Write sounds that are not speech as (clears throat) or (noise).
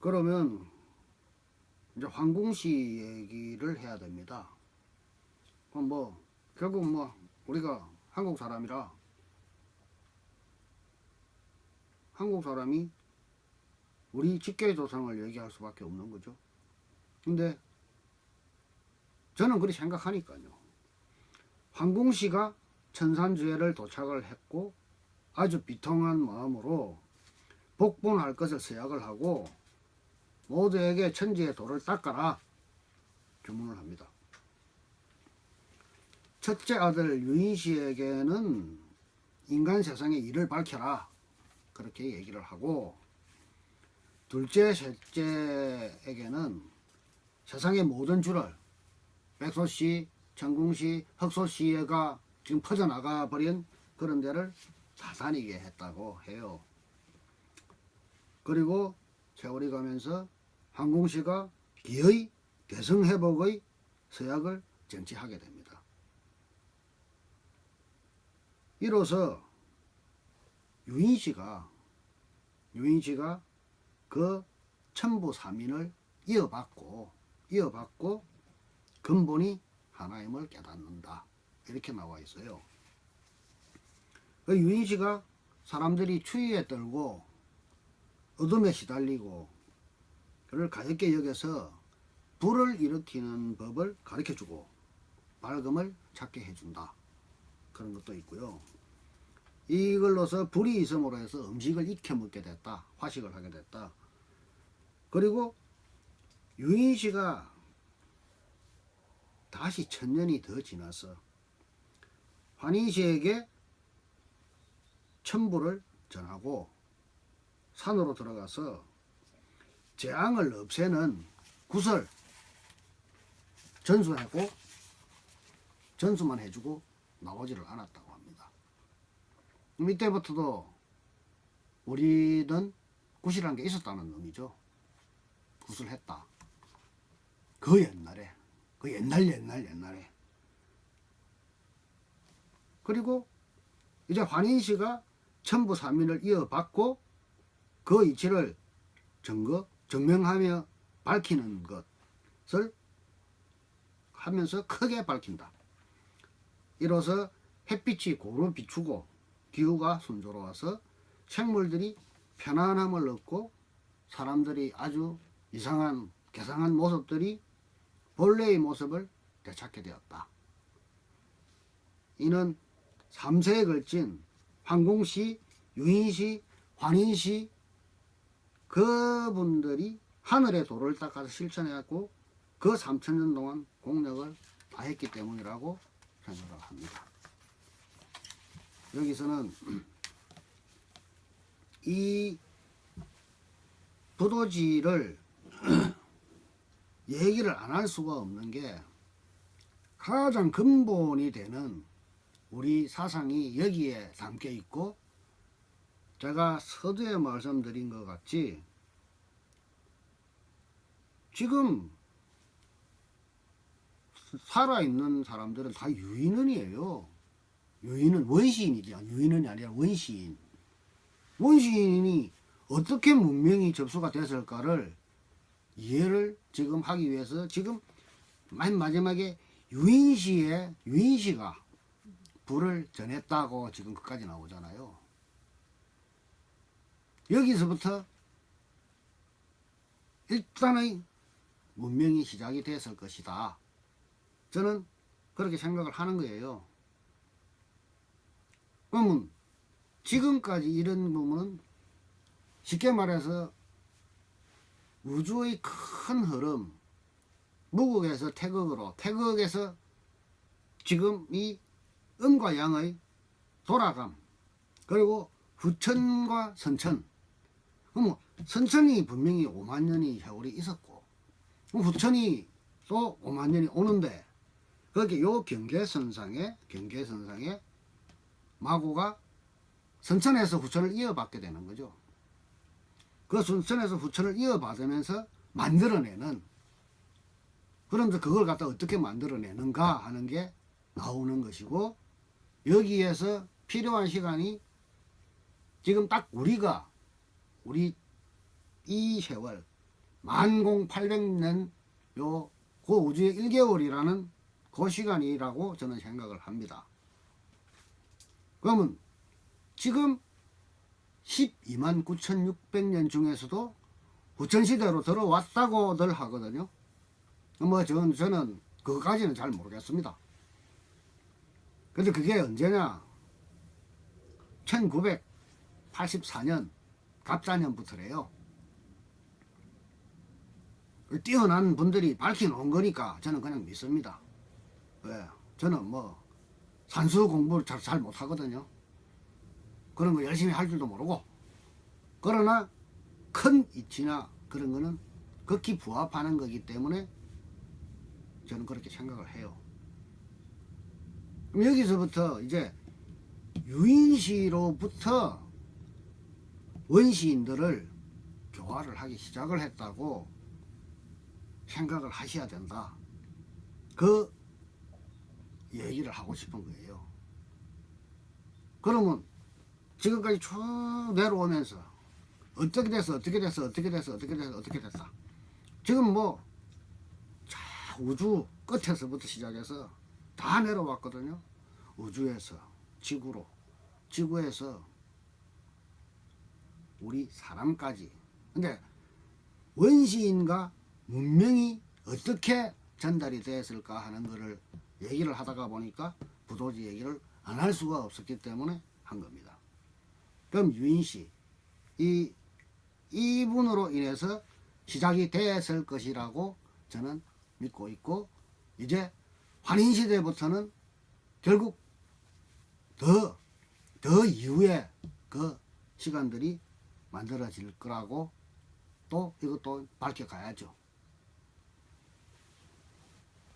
그러면 이제 황궁시 얘기를 해야 됩니다. 그럼 뭐 결국 뭐 우리가 한국 사람이라 한국 사람이 우리 직계 조상을 얘기할 수밖에 없는 거죠. 근데 저는 그렇게 생각하니까요. 황궁시가 천산주회를 도착을 했고 아주 비통한 마음으로 복본할 것을 서약을 하고 모두에게 천지의 돌을 닦아라 주문을 합니다. 첫째 아들 유인씨에게는 인간 세상의 일을 밝혀라 그렇게 얘기를 하고 둘째 셋째에게는 세상의 모든 줄을 백소씨, 전궁씨, 흑소씨가 지금 퍼져나가 버린 그런 데를 다 다니게 했다고 해요. 그리고 세월이 가면서 항공시가 기의 대성회복의 서약을 정치하게 됩니다. 이로써 유인씨가 유인씨가 그 천부 삼인을 이어받고 이어받고 근본이 하나임을 깨닫는다 이렇게 나와 있어요. 그 유인씨가 사람들이 추위에 떨고 어둠에 시달리고 그를 가볍게 여겨서 불을 일으키는 법을 가르쳐주고 밝음을 찾게 해준다 그런 것도 있고요. 이걸로서 불이 있음으로 해서 음식을 익혀 먹게 됐다 화식을 하게 됐다 그리고 유인씨가 다시 천년이 더 지나서 환인씨에게 천부를 전하고 산으로 들어가서 재앙을 없애는 구설 전수하고 전수만 해주고 나오지를 않았다고 합니다. 이때부터도 우리는 굿이라는 게 있었다는 의미죠. 굿을 했다. 그 옛날에 그 옛날 옛날 옛날에 그리고 이제 환인씨가 천부 삼인을 이어받고 그 이치를 증거 증명하며 밝히는 것을 하면서 크게 밝힌다. 이로써 햇빛이 고루 비추고 기후가 순조로워서 생물들이 편안함을 얻고 사람들이 아주 이상한 개상한 모습들이 본래의 모습을 되찾게 되었다. 이는 3세에 걸친 황공시, 유인시, 환인시 그분들이 하늘의 도를 닦아서 실천해갖고 그 3천년 동안 공력을 다 했기 때문이라고 생각을 합니다. 여기서는 (clears throat) 이 부도지를 (clears throat) 얘기를 안 할 수가 없는 게 가장 근본이 되는 우리 사상이 여기에 담겨 있고 제가 서두에 말씀드린 것 같이 지금 살아있는 사람들은 다 유인원이에요. 유인은 원시인이죠. 유인원이 아니라 원시인. 원시인이 어떻게 문명이 접수가 됐을까를 이해를 지금 하기 위해서 지금 맨 마지막에 유인시에 유인시가 불을 전했다고 지금 끝까지 나오잖아요. 여기서부터 일단의 문명이 시작이 됐을 것이다. 저는 그렇게 생각을 하는 거예요. 그러면 지금까지 이런 부분은 쉽게 말해서 우주의 큰 흐름, 무극에서 태극으로, 태극에서 지금 이 음과 양의 돌아감, 그리고 후천과 선천. 그럼 선천이 분명히 5만 년이 세월이 있었고, 후천이 또 5만 년이 오는데, 그렇게 요 경계선상에, 경계선상에 마구가 선천에서 후천을 이어받게 되는 거죠. 그 선천에서 후천을 이어받으면서 만들어내는 그런데 그걸 갖다 어떻게 만들어내는가 하는 게 나오는 것이고 여기에서 필요한 시간이 지금 딱 우리가 우리 이 세월 만공 800년 요그 우주의 1개월이라는 그 시간이라고 저는 생각을 합니다. 그러면 지금 12만 9,600년 중에서도 후천시대로 들어왔다고들 하거든요. 뭐 저는, 저는 그거까지는 잘 모르겠습니다. 근데 그게 언제냐? 1984년 갑자년부터래요. 뛰어난 분들이 밝혀놓은 거니까 저는 그냥 믿습니다. 왜? 저는 뭐 산수 공부를 잘, 잘 못하거든요. 그런 거 열심히 할 줄도 모르고. 그러나 큰 이치나 그런 거는 극히 부합하는 거기 때문에 저는 그렇게 생각을 해요. 그럼 여기서부터 이제 유인시로부터 원시인들을 교화를 하기 시작을 했다고 생각을 하셔야 된다. 그 얘기를 하고 싶은 거예요. 그러면 지금까지 쭉 내려오면서 어떻게 됐어, 어떻게 됐어, 어떻게 됐어, 어떻게 됐어, 어떻게 됐다. 지금 뭐, 자, 우주 끝에서부터 시작해서 다 내려왔거든요. 우주에서 지구로, 지구에서 우리 사람까지. 근데 원시인과 문명이 어떻게 전달이 되었을까 하는 것을 얘기를 하다가 보니까 부도지 얘기를 안 할 수가 없었기 때문에 한 겁니다. 그럼 유인씨, 이, 이분으로 인해서 시작이 됐을 것이라고 저는 믿고 있고, 이제 환인시대부터는 결국 더, 더 이후에 그 시간들이 만들어질 거라고 또 이것도 밝혀가야죠.